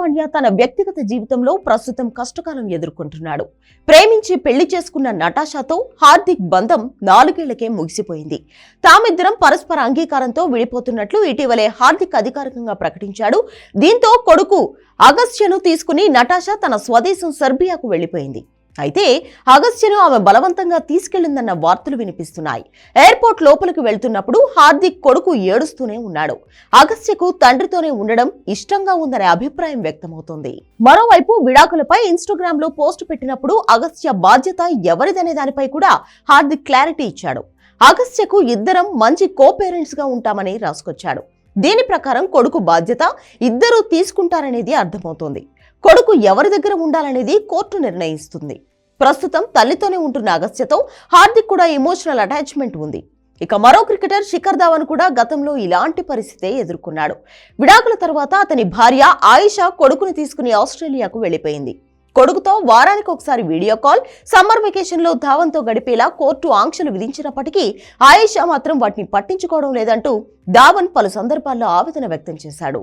పాండ్యా తన వ్యక్తిగత జీవితంలో ప్రస్తుతం కష్టకాలం ఎదుర్కొంటున్నాడు. ప్రేమించి పెళ్ళి చేసుకున్న నటాషాతో హార్దిక్ బంధం నాలుగేళ్ళకే ముగిసిపోయింది. తామిద్దరం పరస్పర అంగీకారంతో విడిపోతున్నట్లు ఇటీవలే హార్దిక్ అధికారికంగా ప్రకటించాడు. దీంతో కొడుకు అగస్త్యను తీసుకుని నటాషా తన స్వదేశం సెర్బియాకు వెళ్ళిపోయింది అయితే అగస్త్యను ఆమె బలవంతంగా తీసుకెళ్ళిందన్న వార్తలు వినిపిస్తున్నాయి. ఎయిర్పోర్ట్ లోపలికి వెళ్తున్నప్పుడు హార్దిక్ కొడుకు ఏడుస్తూనే ఉన్నాడు. అగస్త్యకు తండ్రితోనే ఉండడం ఇష్టంగా ఉందనే అభిప్రాయం వ్యక్తమవుతోంది. మరోవైపు విడాకులపై ఇన్స్టాగ్రామ్లో పోస్ట్ పెట్టినప్పుడు అగస్త్య బాధ్యత ఎవరిదనే దానిపై కూడా హార్దిక్ క్లారిటీ ఇచ్చాడు. అగస్త్యకు ఇద్దరం మంచి కో పేరెంట్స్గా ఉంటామని రాసుకొచ్చాడు. దీని ప్రకారం కొడుకు బాధ్యత ఇద్దరూ తీసుకుంటారనేది అర్థమవుతోంది. కొడుకు ఎవరి దగ్గర ఉండాలనేది కోర్టు నిర్ణయిస్తుంది. ప్రస్తుతం తల్లితోనే ఉంటున్న అగస్త్యతో హార్దిక్ కూడా ఎమోషనల్ అటాచ్మెంట్ ఉంది. ఇక మరో క్రికెటర్ శిఖర్ ధావన్ కూడా గతంలో ఇలాంటి పరిస్థితే ఎదుర్కొన్నాడు. విడాకుల తర్వాత అతని భార్య ఆయిషా కొడుకుని తీసుకుని ఆస్ట్రేలియాకు వెళ్ళిపోయింది. కొడుకుతో వారానికి ఒకసారి వీడియో కాల్ సమ్మర్ వెకేషన్లో ధావన్తో గడిపేలా కోర్టు ఆంక్షలు విధించినప్పటికీ ఆయిషా మాత్రం వాటిని పట్టించుకోవడం లేదంటూ ధావన్ పలు సందర్భాల్లో ఆవేదన వ్యక్తం చేశాడు.